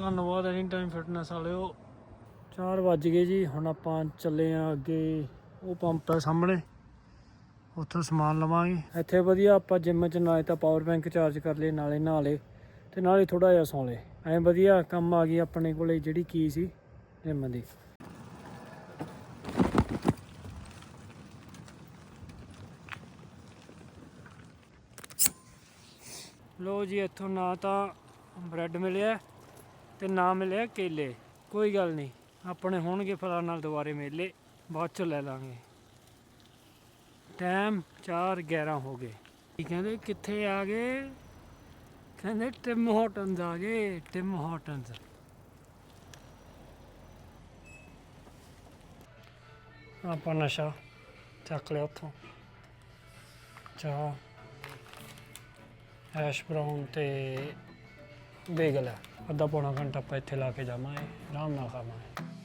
ਧੰਨਵਾਦ any time fitness ਵਾਲਿਓ 4 ਵੱਜ ਗਏ ਜੀ, ਹੁਣ ਆਪਾਂ ਚੱਲੇ ਆ ਅੱਗੇ, ਉਹ ਪੰਪ ਹੈ ਸਾਹਮਣੇ। ਉੱਥੋਂ ਸਮਾਨ ਲਵਾਂਗੇ। ਇੱਥੇ ਵਧੀਆ ਆਪਾਂ ਜਿੰਮ ਚ ਨਾਲੇ ਤਾਂ ਪਾਵਰ ਬੈਂਕ ਚਾਰਜ ਕਰ ਲਏ, ਨਾਲੇ ਨਾਲੇ ਲਏ, ਤੇ ਨਾਲੇ ਥੋੜਾ ਜਿਹਾ ਸੌਂ ਲਏ। ਐ ਵਧੀਆ ਕੰਮ ਆ ਗਈ ਆਪਣੇ ਕੋਲੇ, ਜਿਹੜੀ ਕੀ ਸੀ ਜਿੰਮ ਦੀ। ਲੋ ਜੀ, ਇੱਥੋਂ ਨਾ ਤਾਂ ਬ੍ਰੈਡ ਮਿਲਿਆ। ਤੇ ਨਾ ਮਿਲਿਆ ਕੇਲੇ। ਕੋਈ ਗੱਲ ਨਹੀਂ, ਆਪਣੇ ਹੋਣਗੇ ਫਲਾਂ ਨਾਲ ਦੁਬਾਰੇ ਮੇਲੇ, ਬਾਅਦ ਚ ਲੈ ਲਾਂਗੇ। ਟਾਈਮ 4:11 ਹੋ ਗਏ। ਕੀ ਕਹਿੰਦੇ ਕਿੱਥੇ ਆ ਗਏ? ਕਹਿੰਦੇ ਟਿਮ ਹੋਟਨਸ ਆ ਗਏ, ਟਿਮ ਹੋਟਨਸ ਆਪਾਂ ਨਸ਼ਾ ਚੱਕ ਲਿਆ ਉੱਥੋਂ। ਚਾਹ, ਐਸ਼ ਬਰਾਊਨ ਤੇ ਬੇਗਲ ਹੈ ਅੱਧਾ ਪੌਣਾ ਘੰਟਾ ਆਪਾਂ ਇੱਥੇ ਲਾ ਕੇ ਜਾਵਾਂਗੇ ਆਰਾਮ ਨਾਲ ਖਾਵਾਂਗੇ।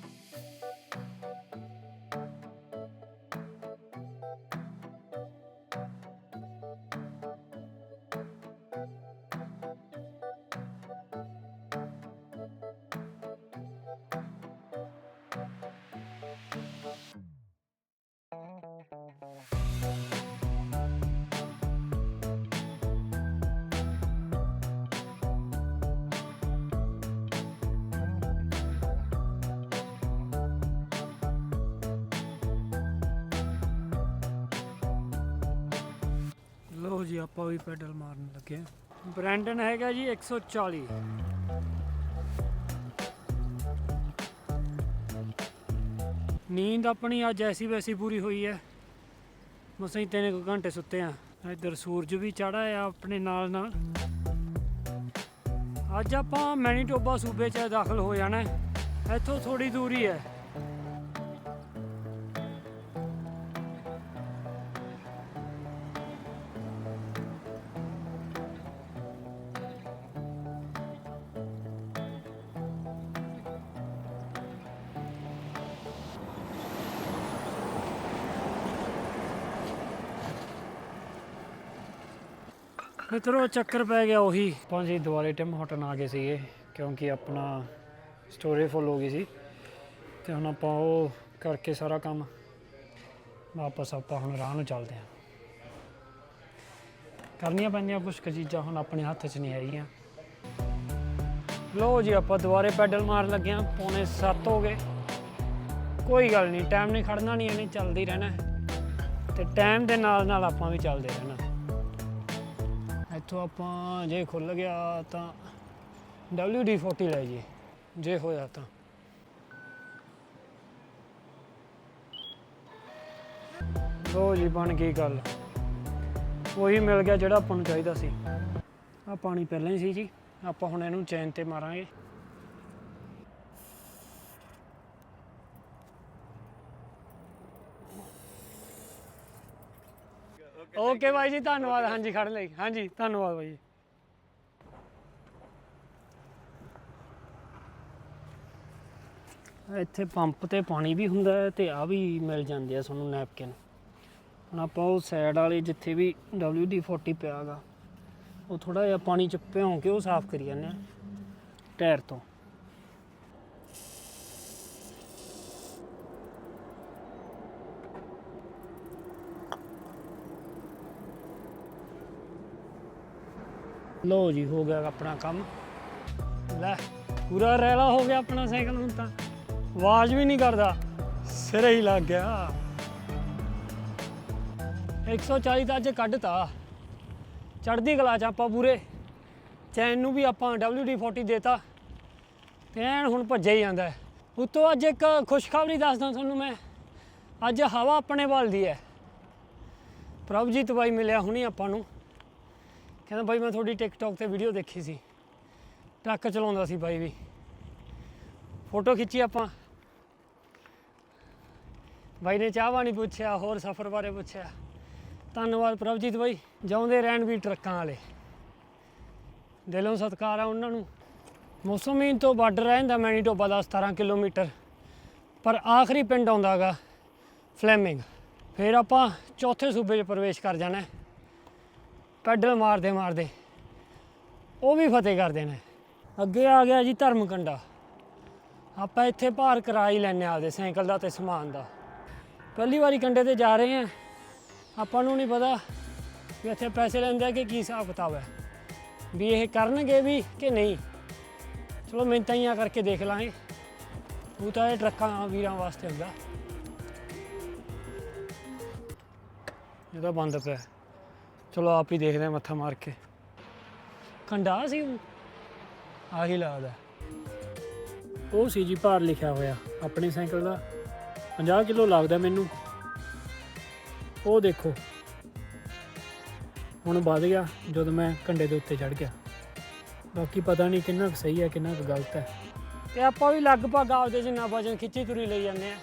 ਲੋ ਜੀ, ਆਪਾਂ ਵੀ ਪੈਡਲ ਮਾਰਨ ਲੱਗੇ ਹਾਂ। ਬ੍ਰੈਂਡਨ ਹੈਗਾ ਜੀ 140 ਨੀਂਦ ਆਪਣੀ ਅੱਜ ਐਸੀ ਵੈਸੀ ਪੂਰੀ ਹੋਈ ਹੈ। ਮਸਾਂ ਹੀ ਤਿੰਨ ਕੁ ਘੰਟੇ ਸੁੱਤੇ ਆ ਇੱਧਰ ਸੂਰਜ ਵੀ ਚੜਾ ਆ ਆਪਣੇ ਨਾਲ ਨਾਲ। ਅੱਜ ਆਪਾਂ ਮੈਨੀਟੋਬਾ ਸੂਬੇ 'ਚ ਦਾਖਲ ਹੋ ਜਾਣਾ ਇੱਥੋਂ ਥੋੜੀ ਦੂਰੀ ਹੈ। ਮਿੱਤਰੋ, ਚੱਕਰ ਪੈ ਗਿਆ ਉਹੀ। ਆਪਾਂ ਜੀ ਦੁਬਾਰੇ ਟਿਮ ਹੋਟਨ ਆ ਗਏ ਸੀਗੇ, ਕਿਉਂਕਿ ਆਪਣਾ ਸਟੋਰੇਜ ਫੁੱਲ ਹੋ ਗਈ ਸੀ। ਤੇ ਹੁਣ ਆਪਾਂ ਉਹ ਕਰਕੇ ਸਾਰਾ ਕੰਮ। ਵਾਪਸ ਆਪਾਂ ਹੁਣ ਰਾਹ ਨੂੰ ਚੱਲਦੇ ਹਾਂ। ਕਰਨੀਆਂ ਪੈਂਦੀਆਂ ਕੁਝ ਕੁ ਚੀਜ਼ਾਂ ਹੁਣ ਆਪਣੇ ਹੱਥ 'ਚ ਨਹੀਂ ਹੈਗੀਆਂ। ਲੋ ਜੀ, ਆਪਾਂ ਦੁਬਾਰੇ ਪੈਡਲ ਮਾਰਨ ਲੱਗੇ ਹਾਂ, ਪੌਣੇ 7 ਹੋ ਗਏ। ਕੋਈ ਗੱਲ ਨਹੀਂ ਟਾਈਮ ਨਹੀਂ ਖੜਨਾ, ਨਹੀਂ ਇਹਨੇ ਚੱਲਦੀ ਰਹਿਣਾ। ਹੈ। ਤੇ ਟਾਈਮ ਦੇ ਨਾਲ ਨਾਲ ਆਪਾਂ ਵੀ ਚੱਲਦੇ ਰਹਿਣਾ। ਇੱਥੋਂ ਆਪਾਂ ਜੇ ਖੁੱਲ ਗਿਆ ਤਾਂ WD-40 ਲੈ ਜੀ ਜੇ ਹੋਇਆ ਤਾਂ। ਲੋ ਜੀ, ਬਣ ਗਈ ਗੱਲ। ਉਹੀ ਮਿਲ ਗਿਆ ਜਿਹੜਾ ਆਪਾਂ ਨੂੰ ਚਾਹੀਦਾ ਸੀ। ਆ ਪਾਣੀ ਪਹਿਲਾਂ ਹੀ ਸੀ ਜੀ, ਆਪਾਂ ਹੁਣ ਇਹਨੂੰ ਚੈਨ ਤੇ ਮਾਰਾਂਗੇ। ਓਕੇ ਬਾਈ ਜੀ ਧੰਨਵਾਦ। ਹਾਂਜੀ ਖੜਨ ਲਈ। ਹਾਂਜੀ ਧੰਨਵਾਦ ਬਾਈ ਜੀ। ਇੱਥੇ ਪੰਪ ਤੇ ਪਾਣੀ ਵੀ ਹੁੰਦਾ ਹੈ ਤੇ ਆ ਵੀ ਮਿਲ ਜਾਂਦੇ ਆ ਤੁਹਾਨੂੰ ਨੈਪਕਿਨ। ਹੁਣ ਆਪਾਂ ਉਹ ਸਾਈਡ ਵਾਲੇ ਜਿੱਥੇ ਵੀ WD-40 ਪਿਆਗਾ ਉਹ ਥੋੜਾ ਜਿਹਾ ਪਾਣੀ ਚ ਭਿਉਂ ਕੇ ਉਹ ਸਾਫ਼ ਕਰੀ ਜਾਂਦੇ ਆ ਟਾਇਰ ਤੋਂ। ਲੋ ਜੀ, ਹੋ ਗਿਆ ਆਪਣਾ ਕੰਮ। ਲੈ, ਪੂਰਾ ਰੈਲਾ ਹੋ ਗਿਆ ਆਪਣਾ ਸਾਈਕਲ ਹੁਣ ਤਾਂ। ਆਵਾਜ਼ ਵੀ ਨਹੀਂ ਕਰਦਾ। ਸਿਰੇ ਹੀ ਲੱਗ ਗਿਆ। 140 ਤਾਂ ਅੱਜ ਕੱਢਤਾ। ਚੜਦੀ ਕਲਾ ਚ ਆਪਾਂ ਪੂਰੇ। ਚੈਨ ਨੂੰ ਵੀ ਆਪਾਂ WD-40 ਦੇਤਾ। ਤੇ ਐਨ ਹੁਣ ਭੱਜਿਆ ਹੀ ਜਾਂਦਾ। ਉਤੋਂ ਅੱਜ ਇੱਕ ਖੁਸ਼ਖਬਰੀ ਦੱਸਦਾ ਤੁਹਾਨੂੰ ਮੈਂ। ਅੱਜ ਹਵਾ ਆਪਣੇ ਵੱਲ ਦੀ ਹੈ। ਪ੍ਰਭਜੀਤ ਬਾਈ ਮਿਲਿਆ ਹੁਣੀ ਆਪਾਂ ਨੂੰ। ਕਹਿੰਦਾ ਬਾਈ ਮੈਂ ਤੁਹਾਡੀ ਟਿਕਟੌਕ ਤੇ ਵੀਡੀਓ ਦੇਖੀ ਸੀ। ਟਰੱਕ ਚਲਾਉਂਦਾ ਸੀ ਬਾਈ ਵੀ। ਫੋਟੋ ਖਿੱਚੀ ਆਪਾਂ। ਬਾਈ ਨੇ ਚਾਹ ਪਾਣੀ ਪੁੱਛਿਆ, ਹੋਰ ਸਫ਼ਰ ਬਾਰੇ ਪੁੱਛਿਆ। ਧੰਨਵਾਦ ਪ੍ਰਭਜੀਤ ਬਾਈ, ਜਾਉਂਦੇ ਰਹਿਣ ਵੀ ਟਰੱਕਾਂ ਵਾਲੇ। ਦਿਲੋਂ ਸਤਿਕਾਰ ਆ ਉਹਨਾਂ ਨੂੰ। ਮੌਸਮੀਨ ਤੋਂ ਬਾਰਡਰ ਰਹਿੰਦਾ ਮੈਨੀਟੋਬਾ ਦਾ 17 ਕਿਲੋਮੀਟਰ। ਪਰ ਆਖਰੀ ਪਿੰਡ ਆਉਂਦਾਗਾ ਫਲੈਮਿੰਗ ਫਿਰ ਆਪਾਂ ਚੌਥੇ ਸੂਬੇ 'ਚ ਪ੍ਰਵੇਸ਼ ਕਰ ਜਾਣਾ। ਹੈ। ਪੈਡਲ ਮਾਰਦੇ ਮਾਰਦੇ ਉਹ ਵੀ ਫਤਿਹ ਕਰ ਦੇਣਾ ਅੱਗੇ ਆ ਗਿਆ ਜੀ ਧਰਮ ਕੰਡਾ ਆਪਾਂ ਇੱਥੇ ਭਾਰ ਕਰਾ ਹੀ ਲੈਣੇ ਆਪਦੇ ਸਾਈਕਲ ਦਾ ਤੇ ਸਮਾਨ ਦਾ। ਪਹਿਲੀ ਵਾਰੀ ਕੰਡੇ ਤੇ ਜਾ ਰਹੇ ਆ ਆਪਾਂ ਨੂੰ ਨਹੀਂ ਪਤਾ ਵੀ ਇੱਥੇ ਪੈਸੇ ਲੈਂਦੇ ਆ ਕਿ ਕੀ ਹਿਸਾਬ ਕਿਤਾਬ ਹੈ। ਵੀ ਇਹ ਕਰਨਗੇ ਵੀ ਕਿ ਨਹੀਂ। ਚਲੋ ਮਿੰਤਾਂ ਹੀ ਕਰਕੇ ਦੇਖ ਲਾਂਗੇ। ਉਹ ਤਾਂ ਇਹ ਟਰੱਕਾਂ ਵੀਰਾਂ ਵਾਸਤੇ ਹੁੰਦਾ। ਇਹਦਾ ਬੰਦ ਪਿਆ। ਚਲੋ ਆਪ ਹੀ ਦੇਖਦੇ ਹਾਂ ਮੱਥਾ ਮਾਰ ਕੇ। ਕੰਡਾ ਸੀ ਉਹ? ਆਹੀ ਲੱਗਦਾ ਉਹ ਸੀ ਜੀ ਭਾਰ ਲਿਖਿਆ ਹੋਇਆ, ਆਪਣੇ ਸਾਈਕਲ ਦਾ। 50 ਕਿਲੋ ਲੱਗਦਾ ਮੈਨੂੰ। ਉਹ ਦੇਖੋ। ਹੁਣ ਵੱਧ ਗਿਆ ਜਦੋਂ ਮੈਂ ਕੰਡੇ ਦੇ ਉੱਤੇ ਚੜ ਗਿਆ। ਬਾਕੀ ਪਤਾ ਨਹੀਂ ਕਿੰਨਾ ਕੁ ਸਹੀ ਹੈ, ਕਿੰਨਾ ਕੁ ਗਲਤ ਹੈ। ਤੇ ਆਪਾਂ ਵੀ ਲਗਭਗ ਆਪਦੇ ਜਿੰਨਾ ਵਜਨ ਖਿੱਚੀ ਤੁਰੀ ਲਈ ਜਾਂਦੇ ਆ,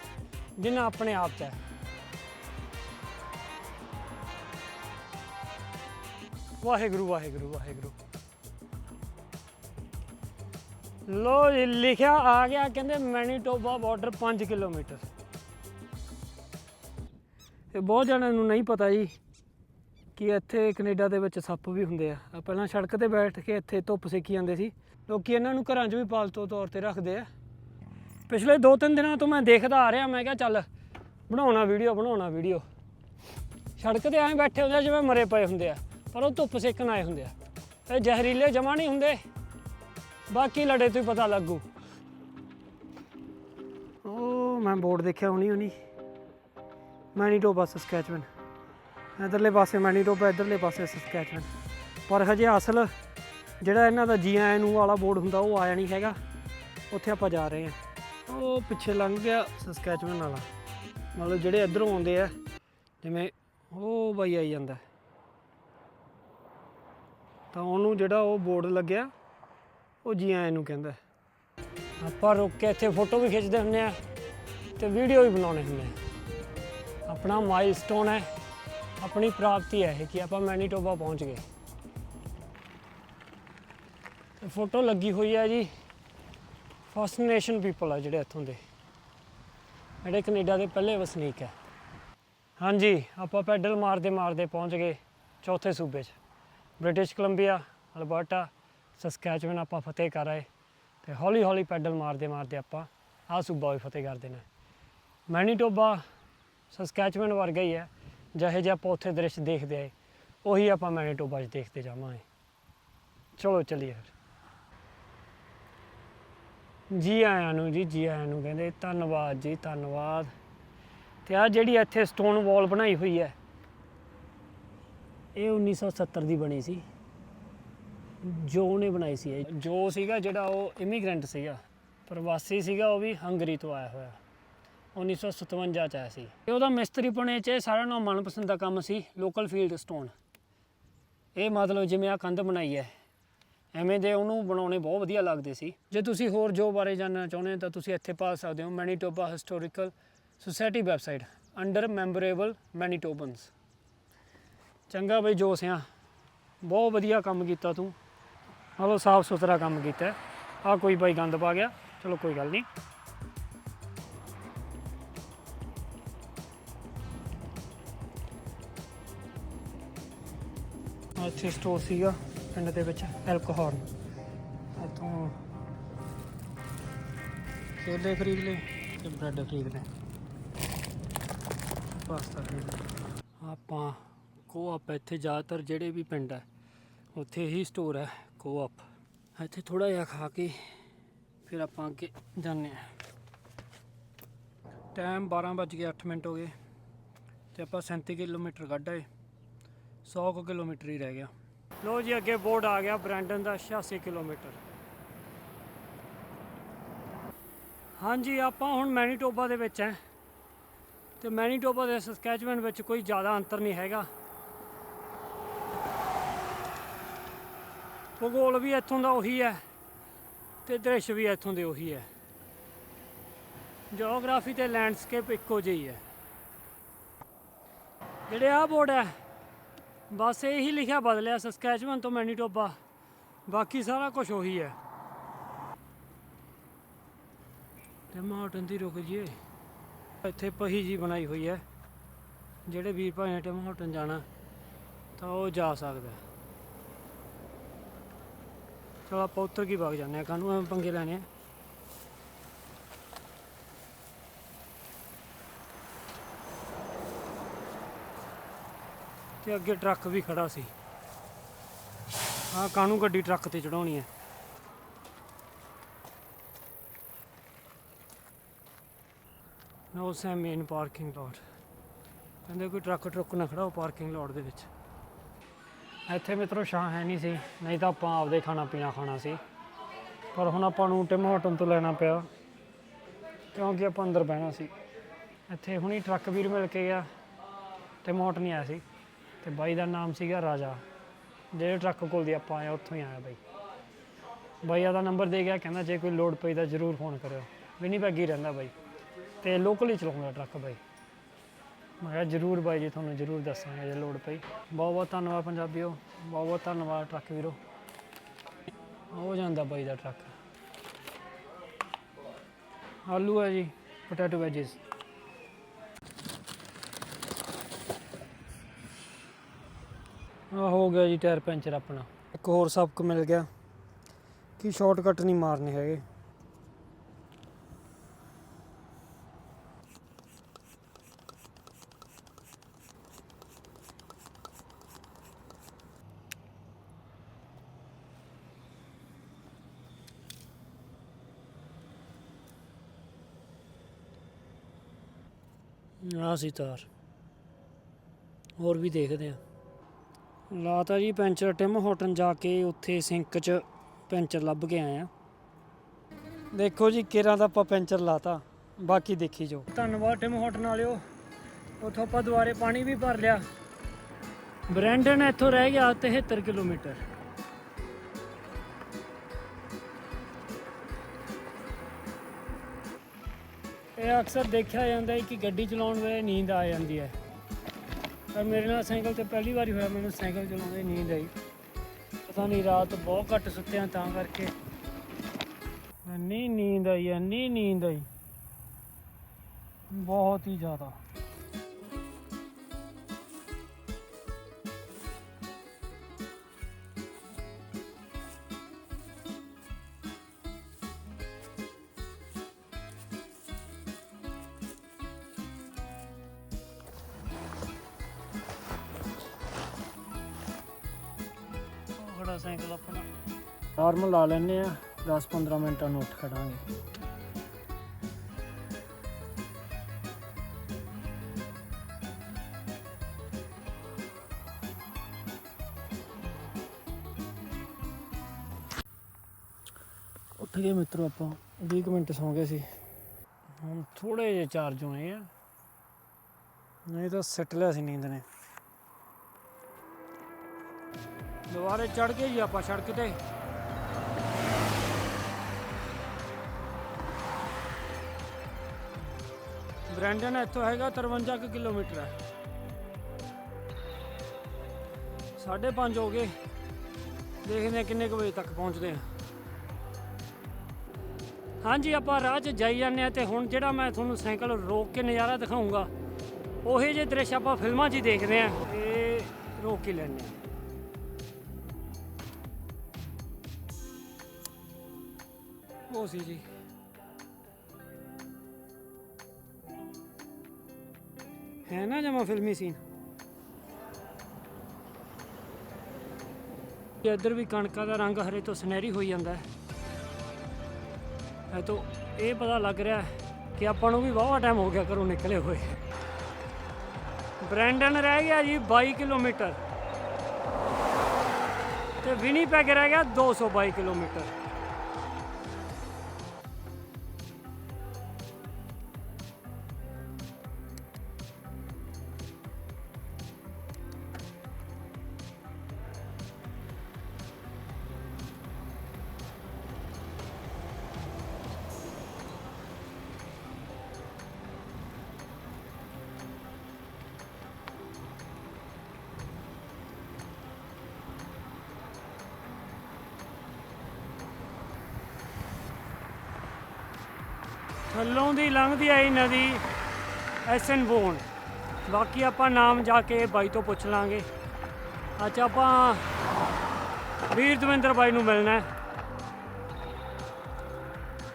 ਜਿੰਨਾ ਆਪਣੇ ਆਪ 'ਚ ਹੈ। ਵਾਹਿਗੁਰੂ ਵਾਹਿਗੁਰੂ ਵਾਹਿਗੁਰੂ। ਲੋ ਜੀ, ਲਿਖਿਆ ਆ ਗਿਆ, ਕਹਿੰਦੇ ਮੈਨੀਟੋਬਾ ਬਾਰਡਰ 5 ਕਿਲੋਮੀਟਰ। ਇਹ ਬਹੁਤ ਜਣਿਆਂ ਨੂੰ ਨਹੀਂ ਪਤਾ ਜੀ ਕਿ ਇੱਥੇ ਕੈਨੇਡਾ ਦੇ ਵਿੱਚ ਸੱਪ ਵੀ ਹੁੰਦੇ ਆ। ਆਹ ਪਹਿਲਾਂ ਸੜਕ ਤੇ ਬੈਠ ਕੇ ਇੱਥੇ ਧੁੱਪ ਸੇਕੀ ਜਾਂਦੇ ਸੀ। ਲੋਕੀ ਇਹਨਾਂ ਨੂੰ ਘਰਾਂ 'ਚ ਵੀ ਪਾਲਤੂ ਤੌਰ ਤੇ ਰੱਖਦੇ ਆ। ਪਿਛਲੇ 2-3 ਦਿਨਾਂ ਤੋਂ ਮੈਂ ਦੇਖਦਾ ਆ ਰਿਹਾ, ਮੈਂ ਕਿਹਾ ਚੱਲ ਬਣਾਉਣਾ ਵੀਡੀਓ ਬਣਾਉਣਾ ਵੀਡੀਓ। ਸੜਕ ਤੇ ਐਂ ਬੈਠੇ ਹੁੰਦੇ ਆ ਜਿਵੇਂ ਮਰੇ ਪਏ ਹੁੰਦੇ ਆ। ਪਰ ਉਹ ਧੁੱਪ ਸੇਕਣ ਆਏ ਹੁੰਦੇ ਆ। ਇਹ ਜ਼ਹਿਰੀਲੇ ਜਮਾ ਨਹੀਂ ਹੁੰਦੇ। ਬਾਕੀ ਲੜੇ ਤੋਂ ਹੀ ਪਤਾ ਲੱਗੂ। ਉਹ ਮੈਂ ਬੋਰਡ ਦੇਖਿਆ ਹੁਣੀ ਹੁਣੀ। ਮੈਨੀਟੋਬਾ ਸਸਕੈਚਵਨ ਇਧਰਲੇ ਪਾਸੇ ਮੈਨੀਟੋਬਾ ਇਧਰਲੇ ਪਾਸੇ ਸਕੈਚਮੈਨ ਪਰ ਹਜੇ ਅਸਲ ਜਿਹੜਾ ਇਹਨਾਂ ਦਾ ਜੀ ਆਇਆਂ ਨੂੰ ਵਾਲਾ ਬੋਰਡ ਹੁੰਦਾ, ਉਹ ਆਇਆ ਨਹੀਂ ਹੈਗਾ। ਉੱਥੇ ਆਪਾਂ ਜਾ ਰਹੇ ਹਾਂ। ਉਹ ਪਿੱਛੇ ਲੰਘ ਗਿਆ ਸਕੈਚਮੈਨ ਵਾਲਾ। ਮਤਲਬ ਜਿਹੜੇ ਇਧਰੋਂ ਆਉਂਦੇ ਆ, ਜਿਵੇਂ ਉਹ ਬਾਈ ਆਈ ਜਾਂਦਾ। ਤਾਂ ਉਹਨੂੰ ਜਿਹੜਾ ਉਹ ਬੋਰਡ ਲੱਗਿਆ, ਉਹ ਜੀ ਆਇਆਂ ਨੂੰ ਕਹਿੰਦਾ। ਆਪਾਂ ਰੁਕ ਕੇ ਇੱਥੇ ਫੋਟੋ ਵੀ ਖਿੱਚਦੇ ਹੁੰਦੇ ਆ ਤੇ ਵੀਡੀਓ ਵੀ ਬਣਾਉਣੇ ਹੁੰਦੇ ਆ। ਆਪਣਾ ਮਾਈਲਸਟੋਨ ਹੈ, ਆਪਣੀ ਪ੍ਰਾਪਤੀ ਹੈ ਇਹ ਕਿ ਆਪਾਂ ਮੈਨੀਟੋਬਾ ਪਹੁੰਚ ਗਏ। ਫੋਟੋ ਲੱਗੀ ਹੋਈ ਹੈ ਜੀ ਫਸਟ ਨੇਸ਼ਨ ਪੀਪਲ ਆ ਜਿਹੜੇ ਇੱਥੋਂ ਦੇ। ਜਿਹੜੇ ਕੈਨੇਡਾ ਦੇ ਪਹਿਲੇ ਵਸਨੀਕ ਹੈ। ਹਾਂਜੀ, ਆਪਾਂ ਪੈਡਲ ਮਾਰਦੇ ਮਾਰਦੇ ਪਹੁੰਚ ਗਏ ਚੌਥੇ ਸੂਬੇ 'ਚ। ਬ੍ਰਿਟਿਸ਼ ਕੋਲੰਬੀਆ, ਅਲਬਰਟਾ ਸਸਕੈਚਵਨ ਆਪਾਂ ਫਤਿਹ ਕਰ ਆਏ ਤੇ ਹੌਲੀ ਹੌਲੀ ਪੈਡਲ ਮਾਰਦੇ ਮਾਰਦੇ ਆਪਾਂ ਆਹ ਸੂਬਾ ਵੀ ਫਤਿਹ ਕਰ ਦੇਣਾ। ਮੈਨੀਟੋਬਾ ਸਸਕੈਚਵਨ ਵਰਗਾ ਹੀ ਹੈ, ਜਿਹੇ ਜਿਹਾ ਆਪਾਂ ਉੱਥੇ ਦ੍ਰਿਸ਼ ਦੇਖਦੇ ਆਏ, ਉਹੀ ਆਪਾਂ ਮੈਨੀਟੋਬਾ 'ਚ ਦੇਖਦੇ ਜਾਵਾਂਗੇ। ਚਲੋ ਚੱਲੀਏ ਫਿਰ। ਜੀ ਆਇਆਂ ਨੂੰ ਜੀ ਜੀ ਆਇਆਂ ਨੂੰ ਕਹਿੰਦੇ, ਧੰਨਵਾਦ ਜੀ, ਧੰਨਵਾਦ। ਤੇ ਆ ਜਿਹੜੀ ਇੱਥੇ ਸਟੋਨ ਵਾਲ ਬਣਾਈ ਹੋਈ ਹੈ ਇਹ 1970 ਦੀ ਬਣੀ ਸੀ। ਜੋ ਨੇ ਬਣਾਈ ਸੀ। ਇਹ ਜੋ ਸੀਗਾ ਜਿਹੜਾ ਉਹ ਇਮੀਗ੍ਰੈਂਟ ਸੀਗਾ, ਪ੍ਰਵਾਸੀ ਸੀਗਾ, ਉਹ ਵੀ ਹੰਗਰੀ ਤੋਂ ਆਇਆ ਹੋਇਆ। 1957 ਚ ਆਇਆ ਸੀ। ਤੇ ਉਹਦਾ ਮਿਸਤਰੀ ਪੁਣੇ ਚ ਇਹ ਸਾਰਿਆਂ ਨਾਲੋਂ ਮਨਪਸੰਦ ਦਾ ਕੰਮ ਸੀ ਲੋਕਲ ਫੀਲਡ ਸਟੋਨ ਇਹ ਮਤਲਬ ਜਿਵੇਂ ਆ ਕੰਧ ਬਣਾਈ ਹੈ, ਐਵੇਂ ਦੇ ਉਹਨੂੰ ਬਣਾਉਣੇ ਬਹੁਤ ਵਧੀਆ ਲੱਗਦੇ ਸੀ। ਜੇ ਤੁਸੀਂ ਹੋਰ ਜੋ ਬਾਰੇ ਜਾਣਨਾ ਚਾਹੁੰਦੇ ਹੋ, ਤਾਂ ਤੁਸੀਂ ਇੱਥੇ ਪਾ ਸਕਦੇ ਹੋ Manitoba historical society website under memorable Manitobans ਚੰਗਾ ਬਈ ਜੋ ਸਿਆ ਬਹੁਤ ਵਧੀਆ ਕੰਮ ਕੀਤਾ ਤੂੰ। ਮਤਲਬ ਸਾਫ਼ ਸੁਥਰਾ ਕੰਮ ਕੀਤਾ। ਆ ਕੋਈ ਬਾਈ ਗੰਦ ਪਾ ਗਿਆ। ਚਲੋ ਕੋਈ ਗੱਲ ਨਹੀਂ। ਇੱਥੇ ਸਟੋਰ ਸੀਗਾ ਪਿੰਡ ਦੇ ਵਿੱਚ ਐਲਕੋਹਲ ਇੱਥੋਂ ਕੇਲੇ ਖਰੀਦ ਲਏ ਤੇ ਬ੍ਰੈਡ ਖਰੀਦ ਲਏ। ਪਾਸਤਾ ਖਰੀਦ ਲਿਆ। ਆਪਾਂ ਕੋਆਪ ਇੱਥੇ ਜ਼ਿਆਦਾਤਰ ਜਿਹੜੇ ਵੀ ਪਿੰਡ ਹੈ, ਉੱਥੇ ਹੀ ਸਟੋਰ ਹੈ ਕੋਆਪ ਇੱਥੇ ਥੋੜਾ ਜਿਹਾ ਖਾ ਕੇ ਫਿਰ ਆਪਾਂ ਅੱਗੇ ਜਾਂਦੇ ਹਾਂ। ਟਾਈਮ 12 ਵੱਜ ਕੇ 8 ਮਿੰਟ ਹੋ ਗਏ ਤੇ ਆਪਾਂ 37 ਕਿਲੋਮੀਟਰ ਕੱਢ ਆਏ 100 ਕੁ ਕਿਲੋਮੀਟਰ ਹੀ ਰਹਿ ਗਿਆ। ਲੋ ਜੀ, ਅੱਗੇ ਬੋਰਡ ਆ ਗਿਆ ਬ੍ਰੈਂਡਨ ਦਾ 86 ਕਿਲੋਮੀਟਰ। ਹਾਂਜੀ, ਆਪਾਂ ਹੁਣ ਮੈਨੀਟੋਬਾ ਦੇ ਵਿੱਚ ਹੈ। ਤੇ ਮੈਨੀਟੋਬਾ ਦੇ ਸਸਕੈਚਵਨ ਵਿੱਚ ਕੋਈ ਜ਼ਿਆਦਾ ਅੰਤਰ ਨਹੀਂ ਹੈਗਾ। ਭੂਗੋਲ ਵੀ ਇੱਥੋਂ ਦਾ ਉਹੀ ਹੈ ਤੇ ਦ੍ਰਿਸ਼ ਵੀ ਇੱਥੋਂ ਦੇ ਉਹੀ ਹੈ। ਜੀਓਗ੍ਰਾਫੀ ਤੇ ਲੈਂਡਸਕੇਪ ਇੱਕੋ ਜਿਹੀ ਹੈ। ਜਿਹੜੇ ਆ ਬੋਰਡ ਹੈ, ਬਸ ਇਹੀ ਲਿਖਿਆ ਬਦਲਿਆ ਸਸਕੈਚਵਨ ਤੋਂ ਮੈਨੀਟੋਬਾ ਬਾਕੀ ਸਾਰਾ ਕੁਝ ਉਹੀ ਹੈ। ਤੇ ਮਾਊਂਟਨ ਦੀ ਰੁਕ ਜੀਏ ਇੱਥੇ ਪਹੀ ਜੀ ਬਣਾਈ ਹੋਈ ਹੈ। ਜਿਹੜੇ ਵੀਰ ਭਾਈ ਨੇ ਟਮਾਟਨ ਜਾਣਾ, ਤਾਂ ਉਹ ਜਾ ਸਕਦਾ। ਚਲ ਆਪਾਂ ਉੱਤਰ ਕੀ ਵਗ ਜਾਂਦੇ ਆ, ਕਾਹਨੂੰ ਐਵੇਂ ਪੰਗੇ ਲੈਣੇ ਆ? ਤੇ ਅੱਗੇ ਟਰੱਕ ਵੀ ਖੜਾ ਸੀ। ਆਹ ਕਾਹਨੂੰ ਗੱਡੀ ਟਰੱਕ ਤੇ ਚੜਾਉਣੀ ਹੈ ਨੋ ਸੈਮ ਮੇਨ ਪਾਰਕਿੰਗ ਲੋਟ। ਕਹਿੰਦੇ ਕੋਈ ਟਰੱਕ ਟਰੁੱਕ ਨਾ ਖੜਾ, ਉਹ ਪਾਰਕਿੰਗ ਲੋਟ ਦੇ ਵਿੱਚ। ਇੱਥੇ ਮਿੱਤਰੋ ਛਾਂ ਹੈ ਨਹੀਂ ਸੀ, ਨਹੀਂ ਤਾਂ ਆਪਾਂ ਆਪਦੇ ਖਾਣਾ ਪੀਣਾ ਖਾਣਾ ਸੀ। ਪਰ ਹੁਣ ਆਪਾਂ ਨੂੰ ਟਿਮ ਹੋਟਲ ਤੋਂ ਲੈਣਾ ਪਿਆ, ਕਿਉਂਕਿ ਆਪਾਂ ਅੰਦਰ ਬਹਿਣਾ ਸੀ। ਇੱਥੇ ਹੁਣੀ ਟਰੱਕ ਵੀਰ ਮਿਲ ਕੇ ਗਿਆ ਟਿਮ ਹੋਟ ਨਹੀਂ ਆਇਆ ਸੀ। ਤੇ ਬਾਈ ਦਾ ਨਾਮ ਸੀਗਾ ਰਾਜਾ। ਜਿਹੜੇ ਟਰੱਕ ਕੋਲ ਦੀ ਆਪਾਂ ਆਏ, ਉੱਥੋਂ ਹੀ ਆਇਆ ਬਾਈ। ਬਾਈ ਦਾ ਨੰਬਰ ਦੇ ਗਿਆ, ਕਹਿੰਦਾ ਜੇ ਕੋਈ ਲੋਡ ਪਈ ਤਾਂ ਜ਼ਰੂਰ ਫੋਨ ਕਰਿਓ। ਵਿਨੀਪੈਗ ਹੀ ਰਹਿੰਦਾ ਬਾਈ। ਤੇ ਲੋਕਲ ਹੀ ਚਲਾਉਂਦਾ ਟਰੱਕ ਬਾਈ। ਮੈਂ ਕਿਹਾ ਜ਼ਰੂਰ ਬਾਈ ਜੀ, ਤੁਹਾਨੂੰ ਜ਼ਰੂਰ ਦੱਸਾਂਗੇ ਜੇ ਲੋੜ ਪਈ। ਬਹੁਤ ਬਹੁਤ ਧੰਨਵਾਦ ਪੰਜਾਬੀਓ, ਬਹੁਤ ਬਹੁਤ ਧੰਨਵਾਦ ਟਰੱਕ ਵੀਰੋ। ਹੋ ਜਾਂਦਾ ਬਾਈ ਦਾ ਟਰੱਕ। ਆਲੂ ਹੈ ਜੀ, ਪੋਟੈਟੋ ਵੈਜਿਸ। ਆ ਹੋ ਗਿਆ ਜੀ ਟਾਇਰ ਪੈਂਚਰ ਆਪਣਾ। ਇੱਕ ਹੋਰ ਸਬਕ ਮਿਲ ਗਿਆ। ਕਿ ਸ਼ਾਰਟਕਟ ਨਹੀਂ ਮਾਰਨੇ ਹੈਗੇ। ਆ ਸੀ ਤਾਰ। ਹੋਰ ਵੀ ਦੇਖਦੇ ਆ ਲਾਤਾ ਜੀ ਪੈਂਚਰ ਟਿਮ ਹੋਟਨ ਜਾ ਕੇ ਉੱਥੇ ਸਿੰਕ 'ਚ ਪੈਂਚਰ ਲੱਭ ਕੇ ਆਏ ਆ ਦੇਖੋ ਜੀ ਕਿਰਾਂ ਦਾ ਆਪਾਂ ਪੈਂਚਰ ਲਾਤਾ। ਬਾਕੀ ਦੇਖੀ ਜੋ ਧੰਨਵਾਦ ਟਿਮ ਹੋਟਨ ਵਾਲਿਓ। ਉੱਥੋਂ ਆਪਾਂ ਦੁਬਾਰੇ ਪਾਣੀ ਵੀ ਭਰ ਲਿਆ। ਬ੍ਰੈਂਡਨ ਇੱਥੋਂ ਰਹਿ ਗਿਆ 73 ਕਿਲੋਮੀਟਰ। ਇਹ ਅਕਸਰ ਦੇਖਿਆ ਜਾਂਦਾ ਹੈ ਕਿ ਗੱਡੀ ਚਲਾਉਣ ਵੇਲੇ ਨੀਂਦ ਆ ਜਾਂਦੀ ਹੈ। ਪਰ ਮੇਰੇ ਨਾਲ ਸਾਈਕਲ ਤੇ ਪਹਿਲੀ ਵਾਰੀ ਹੋਇਆ, ਮੈਨੂੰ ਸਾਈਕਲ ਚਲਾਉਂਦੇ ਨੀਂਦ ਆਈ। ਪਤਾ ਨਹੀਂ ਰਾਤ ਬਹੁਤ ਘੱਟ ਸੁੱਤਿਆ ਤਾਂ ਕਰਕੇ। ਇੰਨੀ ਨੀਂਦ ਆਈ, ਇੰਨੀ ਨੀਂਦ ਆਈ। ਬਹੁਤ ਹੀ ਜ਼ਿਆਦਾ। ਉਹ ਸਾਈਕਲ ਆਪਣਾ। ਨਾਰਮਲ ਲਾ ਲੈਨੇ ਆ 10-15 ਮਿੰਟਾਂ ਨੂੰ ਉੱਠ ਖੜਾਂਗੇ ਉੱਠ ਗਏ ਮਿੱਤਰੋ ਆਪਾਂ 20 ਕੁ ਮਿੰਟ ਸੌਂ ਗਏ ਸੀ। ਹੁਣ ਥੋੜੇ ਜਿਹੇ ਚਾਰਜ ਹੋਏ ਆ। ਨਹੀਂ ਤਾਂ ਸਿੱਟ ਲਿਆ ਸੀ ਨੀਂਦ ਨੇ। ਦੁਬਾਰੇ ਚੜ ਗਏ ਜੀ ਆਪਾਂ ਸੜਕ ਤੇ। ਬ੍ਰੈਂਡਨ ਇੱਥੋਂ ਹੈਗਾ 53 ਕੁ ਕਿਲੋਮੀਟਰ ਹੈ। 5:30 ਹੋ ਗਏ। ਦੇਖਦੇ ਹਾਂ ਕਿੰਨੇ ਕੁ ਵਜੇ ਤੱਕ ਪਹੁੰਚਦੇ ਹਾਂ। ਹਾਂਜੀ, ਆਪਾਂ ਰਾਹ 'ਚ ਜਾਈ ਜਾਂਦੇ ਆ ਤੇ ਹੁਣ ਜਿਹੜਾ ਮੈਂ ਤੁਹਾਨੂੰ ਸਾਈਕਲ ਰੋਕ ਕੇ ਨਜ਼ਾਰਾ ਦਿਖਾਉਂਗਾ ਉਹੇ ਜਿਹੇ ਦ੍ਰਿਸ਼ ਆਪਾਂ ਫਿਲਮਾਂ 'ਚ ਹੀ ਦੇਖਦੇ ਆ ਇਹ ਰੋਕ ਕੇ ਲੈਣੇ ਉਹ ਸੀ ਜੀ। ਹੈ ਨਾ ਜਮਾ ਫਿਲਮੀ ਸੀਨ? ਇੱਧਰ ਵੀ ਕਣਕਾਂ ਦਾ ਰੰਗ ਹਰੇ ਤੋਂ ਸੁਨਹਿਰੀ ਹੋਈ ਜਾਂਦਾ ਹੈ। ਇਹ ਤੋਂ ਇਹ ਪਤਾ ਲੱਗ ਰਿਹਾ ਕਿ ਆਪਾਂ ਨੂੰ ਵੀ ਬਹੁਤ ਟਾਈਮ ਹੋ ਗਿਆ ਘਰੋਂ ਨਿਕਲੇ ਹੋਏ। ਬ੍ਰੈਂਡਨ ਰਹਿ ਗਿਆ ਜੀ 22 ਕਿਲੋਮੀਟਰ। ਤੇ ਵਿਨੀਪੈਗ ਰਹਿ ਗਿਆ 222 ਕਿਲੋਮੀਟਰ। ਥੱਲੋਂ ਦੀ ਲੰਘਦੀ ਆਈ ਨਦੀ ਐਸਨ ਬੋਨ। ਬਾਕੀ ਆਪਾਂ ਨਾਮ ਜਾ ਕੇ ਬਾਈ ਤੋਂ ਪੁੱਛ ਲਾਂਗੇ। ਅੱਜ ਆਪਾਂ ਵੀਰ ਦਵਿੰਦਰ ਬਾਈ ਨੂੰ ਮਿਲਣਾ ਹੈ।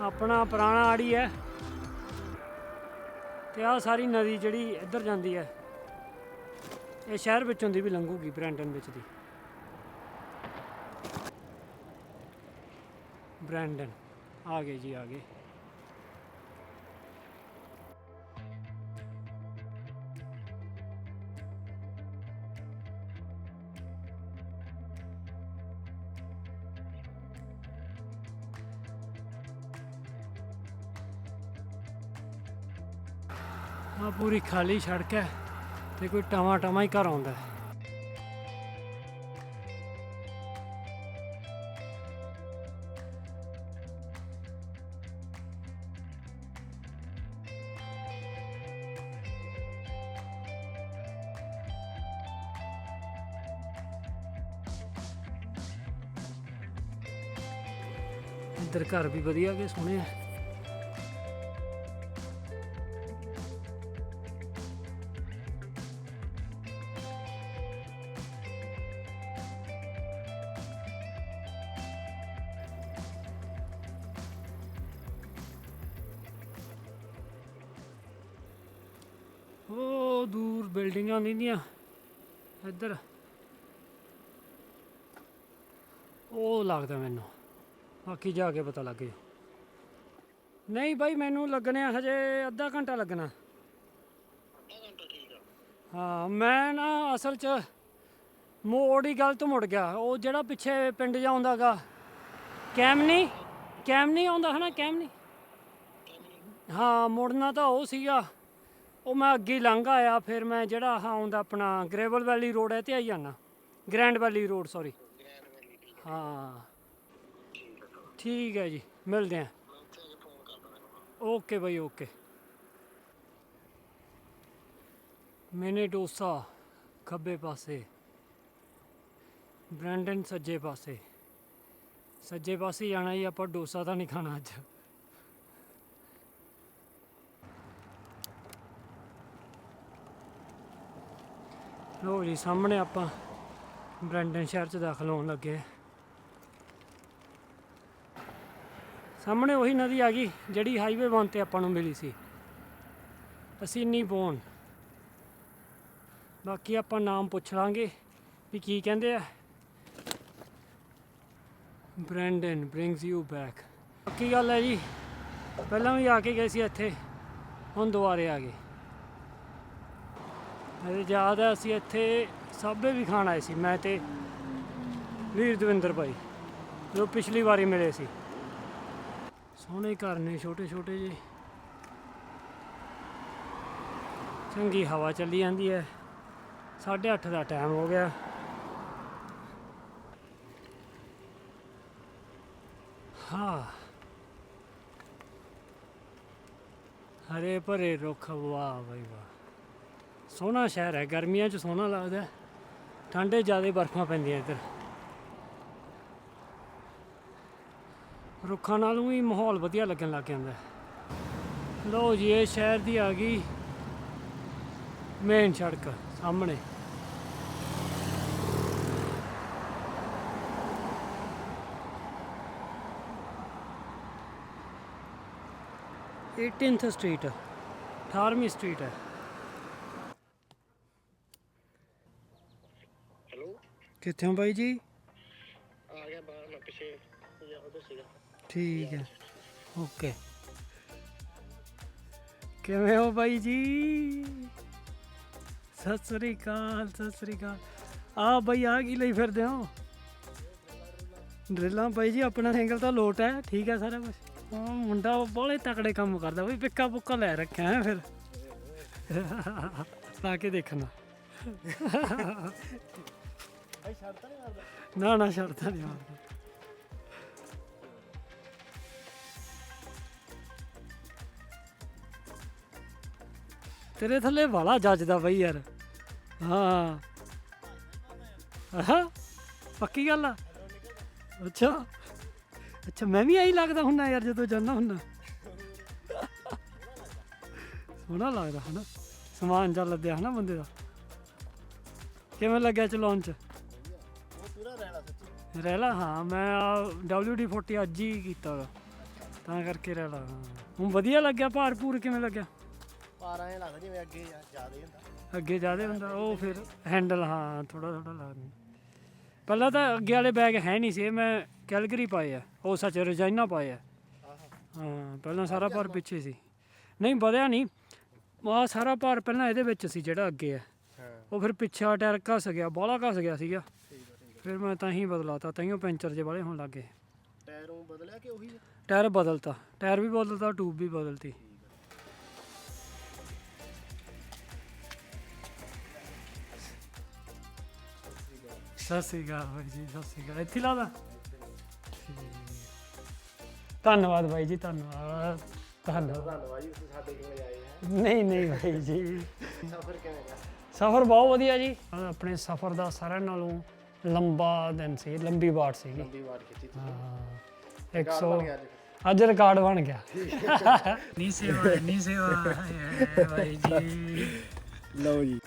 ਆਪਣਾ ਪੁਰਾਣਾ ਆੜੀ ਹੈ ਤੇ ਆ ਸਾਰੀ ਨਦੀ ਜਿਹੜੀ ਇੱਧਰ ਜਾਂਦੀ ਹੈ, ਇਹ ਸ਼ਹਿਰ ਵਿੱਚੋਂ ਦੀ ਵੀ ਲੰਘੂਗੀ ਬ੍ਰੈਂਟਨ ਵਿੱਚ ਦੀ। ਬ੍ਰੈਂਡਨ, ਆ ਗਏ ਜੀ, ਆ ਗਏ। ਆ ਖਾਲੀ ਸੜਕ ਹੈ ਤੇ ਕੋਈ ਟਮਾ ਟਮਾ ਹੀ ਘਰ ਆਉਂਦਾ ਹੈ। ਇੱਧਰ ਘਰ ਵੀ ਵਧੀਆ ਕੇ ਸੋਹਣੇ ਆ। ਬਿਲਡਿੰਗਾਂ ਇੱਧਰ। ਉਹ ਲੱਗਦਾ ਮੈਨੂੰ। ਬਾਕੀ ਜਾ ਕੇ ਪਤਾ ਲੱਗ ਜਾ ਨਹੀਂ ਬਾਈ, ਮੈਨੂੰ ਲੱਗਣੇ ਆ ਹਜੇ ਅੱਧਾ ਘੰਟਾ ਲੱਗਣਾ। ਹਾਂ, ਮੈਂ ਨਾ ਅਸਲ 'ਚ ਮੋੜ ਹੀ ਗਲਤ ਮੁੜ ਗਿਆ। ਉਹ ਜਿਹੜਾ ਪਿੱਛੇ ਪਿੰਡ ਜਾਉਂਦਾਗਾ ਕੈਮਨੀ? ਕੈਮਨੀ ਆਉਂਦਾ ਹਨਾ? ਕੈਮਨੀ? ਹਾਂ, ਮੁੜਨਾ ਤਾਂ ਉਹ ਸੀਗਾ। ਉਹ ਮੈਂ ਅੱਗੇ ਹੀ ਲੰਘ ਆਇਆ, ਫਿਰ ਮੈਂ ਜਿਹੜਾ ਆਹ ਆਉਂਦਾ ਆਪਣਾ ਗ੍ਰੇਵਲ ਵੈਲੀ ਰੋਡ ਹੈ ਤੇ ਆਈ ਜਾਣਾ ਗ੍ਰੈਂਡ ਵੈਲੀ ਰੋਡ ਸੌਰੀ ਹਾਂ। ਠੀਕ ਹੈ ਜੀ, ਮਿਲਦੇ ਆਂ ਓਕੇ ਬਾਈ, ਓਕੇ। ਮੈਨੇ ਡੋਸਾ ਖੱਬੇ ਪਾਸੇ। ਬ੍ਰੈਂਡਨ ਸੱਜੇ ਪਾਸੇ। ਸੱਜੇ ਪਾਸੇ ਜਾਣਾ ਹੀ ਆਪਾਂ ਡੋਸਾ ਤਾਂ ਨਹੀਂ ਖਾਣਾ ਅੱਜ। ਲੋ ਜੀ, ਸਾਹਮਣੇ ਆਪਾਂ ਬ੍ਰੈਂਡਨ ਸ਼ਹਿਰ ਚ ਦਾਖਲ ਹੋਣ ਲੱਗੇ ਸਾਹਮਣੇ ਉਹੀ ਨਦੀ ਆ ਗਈ, ਜਿਹੜੀ ਹਾਈਵੇ 1 ਤੇ ਆਪਾਂ ਨੂੰ ਮਿਲੀ ਸੀ। ਅਸੀਂ ਨਹੀਂ ਪਹੁੰਚ ਬਾਕੀ ਆਪਾਂ ਨਾਮ ਪੁੱਛ ਲਾਂਗੇ ਵੀ ਕੀ ਕਹਿੰਦੇ ਆ। ਬ੍ਰੈਂਡਨ ਬ੍ਰਿੰਗਸ ਯੂ ਬੈਕ ਬਾਕੀ ਗੱਲ ਹੈ ਜੀ, ਪਹਿਲਾਂ ਵੀ ਆ ਕੇ ਗਏ ਸੀ ਇੱਥੇ, ਹੁਣ ਦੁਬਾਰੇ ਆ ਗਏ। ਮੈਨੂੰ ਯਾਦ ਹੈ, ਅਸੀਂ ਇੱਥੇ ਸਾਬੇ ਵੀ ਖਾਣ ਆਏ ਸੀ, ਮੈਂ ਤੇ ਵੀਰ ਦਵਿੰਦਰ ਭਾਈ, ਜੋ ਪਿਛਲੀ ਵਾਰੀ ਮਿਲੇ ਸੀ। ਸੋਹਣੇ ਘਰ ਨੇ ਛੋਟੇ ਛੋਟੇ ਜਿਹੇ। ਚੰਗੀ ਹਵਾ ਚੱਲੀ ਜਾਂਦੀ ਹੈ। 8:30 ਦਾ ਟਾਈਮ ਹੋ ਗਿਆ। ਹਾਂ। ਹਰੇ ਭਰੇ ਰੁੱਖ ਵਾਹ ਬਈ ਵਾਹ। ਸੋਹਣਾ ਸ਼ਹਿਰ ਹੈ, ਗਰਮੀਆਂ 'ਚ ਸੋਹਣਾ ਲੱਗਦਾ ਹੈ। ਠੰਡੇ ਜ਼ਿਆਦਾ ਬਰਫਾਂ ਪੈਂਦੀਆਂ ਇੱਧਰ ਰੁੱਖਾਂ ਨਾਲੋਂ ਵੀ ਮਾਹੌਲ ਵਧੀਆ ਲੱਗਣ ਲੱਗ ਜਾਂਦਾ ਹੈ। ਲਓ ਜੀ, ਇਹ ਸ਼ਹਿਰ ਦੀ ਆ ਗਈ ਮੇਨ ਸੜਕ ਸਾਹਮਣੇ ਏਟੀਨਥ ਸਟਰੀਟ 18ਵੀਂ ਸਟਰੀਟ ਹੈ ਹੈਲੋ ਕਿੱਥੇ ਹੋ ਬਾਈ ਜੀ? ਆ ਗਿਆ ਬਾਹਰ ਮੈਂ ਪਿੱਛੇ ਜਾਂ ਉਧਰ ਸੀਗਾ। ਠੀਕ ਹੈ। ਓਕੇ। ਕਿਵੇਂ ਹੋ ਬਾਈ ਜੀ? ਸਤਿ ਸ੍ਰੀ ਅਕਾਲ ਸਤਿ ਸ੍ਰੀ ਅਕਾਲ। ਆ ਬਾਈ ਆ ਕੀ ਲਈ ਫਿਰਦੇ ਹੋ? ਡਰਿੱਲਾਂ ਬਾਈ ਜੀ ਆਪਣਾ ਐਂਗਲ ਤਾਂ ਲੋਟ ਹੈ ਠੀਕ ਹੈ ਸਾਰਾ ਕੁਝ ਮੁੰਡਾ ਬੜੇ ਤਕੜੇ ਕੰਮ ਕਰਦਾ ਬਈ ਪਿੱਕਾ ਪੁੱਕਾ ਲੈ ਰੱਖਿਆ ਹੈ ਫਿਰ। ਲਾ ਕੇ ਦੇਖਣਾ। ਭਾਈ ਛੱਡ ਨਹੀਂ ਮਾਰਦਾ ਨਾ ਨਾ, ਸ਼ਰਤਾਂ ਨਹੀਂ ਮਾਰਦਾ। ਤੇਰੇ ਥੱਲੇ ਵਾਲਾ ਜੱਜਦਾ ਬਈ ਯਾਰ। ਹਾਂ। ਆਹਾ, ਪੱਕੀ ਗੱਲ ਆ। ਅੱਛਾ। ਅੱਛਾ, ਮੈਂ ਵੀ ਐਂ ਲੱਗਦਾ ਹੁੰਨਾ ਯਾਰ ਜਦੋਂ ਜਾਂਦਾ ਹੁੰਨਾ ਸੋਹਣਾ ਲੱਗਦਾ ਹਨਾ। ਸਮਾਨ ਜਾਂ ਲੱਦਿਆ ਹਨਾ ਬੰਦੇ ਦਾ। ਕਿਵੇਂ ਲੱਗਿਆ ਚਲਾਉਣ ਚ? ਰਹਿਲਾ ਹਾਂ ਮੈਂ WD40 ਅੱਜ ਹੀ ਕੀਤਾ ਵਾ ਤਾਂ ਕਰਕੇ ਰਲਾ ਹੁਣ ਵਧੀਆ ਲੱਗਿਆ ਭਾਰ ਭੂਰ ਕਿਵੇਂ ਲੱਗਿਆ? ਪਾਰ ਐ ਲੱਗਦਾ ਜਿਵੇਂ ਅੱਗੇ ਜਿਆਦੇ ਹੁੰਦਾ। ਅੱਗੇ ਜ਼ਿਆਦਾ ਹੁੰਦਾ ਉਹ ਫਿਰ ਹੈਂਡਲ ਹਾਂ ਥੋੜਾ ਥੋੜਾ ਲੱਗਦਾ ਪਹਿਲਾਂ ਤਾਂ ਅੱਗੇ ਵਾਲੇ ਬੈਗ ਹੈ ਨਹੀਂ ਸੀ ਇਹ ਮੈਂ ਕੈਲਗਰੀ ਪਾਏ ਆ ਉਹ ਸੱਚ ਰਜਾਈਨਾ ਪਾਏ ਆ। ਹਾਂ ਪਹਿਲਾਂ ਸਾਰਾ ਭਾਰ ਪਿੱਛੇ ਸੀ। ਨਹੀਂ ਵਧਿਆ ਨਹੀਂ। ਆ ਸਾਰਾ ਭਾਰ ਪਹਿਲਾਂ ਇਹਦੇ ਵਿੱਚ ਸੀ ਜਿਹੜਾ ਅੱਗੇ ਆ। ਹਾਂ। ਉਹ ਫਿਰ ਪਿੱਛਾ ਟਾਇਰ ਘਸ ਗਿਆ ਬਾਹਲਾ ਘਸ ਗਿਆ ਸੀਗਾ। ਆ ਫਿਰ ਮੈਂ ਤਾਂ ਹੀ ਬਦਲਾਤਾ ਤਾਈਓ ਪੈਂਚਰ ਜੇ ਵਾਲੇ ਹੋਣ ਲੱਗੇ ਟਾਇਰੋਂ ਬਦਲਿਆ ਕਿ ਉਹੀ? ਆ? ਟਾਇਰ ਬਦਲਤਾ ਟਾਇਰ ਵੀ ਬਦਲਤਾ ਟੂਬ ਵੀ ਬਦਲਤੀ। ਸਤਿ ਸ੍ਰੀ ਅਕਾਲ ਬਾਈ ਜੀ ਸਤਿ ਸ੍ਰੀ ਅਕਾਲ। ਇੱਥੇ ਲਾ ਦਾ ਧੰਨਵਾਦ ਬਾਈ ਜੀ ਧੰਨਵਾਦ। ਧੰਨਵਾਦ। ਧੰਨਵਾਦ ਜੀ ਤੁਸੀਂ ਸਾਡੇ ਕੋਲ ਆਏ ਹੈ ਨਹੀਂ ਨਹੀਂ ਬਾਈ ਜੀ। ਸਫ਼ਰ ਕਿਵੇਂ ਰਿਹਾ ਸਫ਼ਰ ਬਹੁਤ ਵਧੀਆ ਜੀ। ਆਪਣੇ ਸਫ਼ਰ ਦਾ ਸਾਰਿਆਂ ਨਾਲੋਂ ਲੰਬਾ ਦਿਨ ਸੀ ਲੰਬੀ ਬਾਟ ਸੀਗੀ। ਲੰਬੀ ਵਾਰ ਖਿੱਚੀ ਤੁਸੀਂ। ਹਾਂ ਕਾਰ 100 ਬਣ ਗਿਆ ਅੱਜ ਰਿਕਾਰਡ ਬਣ ਗਿਆ। ਨੀ ਸੇਵਾ ਨੀ ਸੇਵਾ ਜੀ। ਲਓ ਜੀ।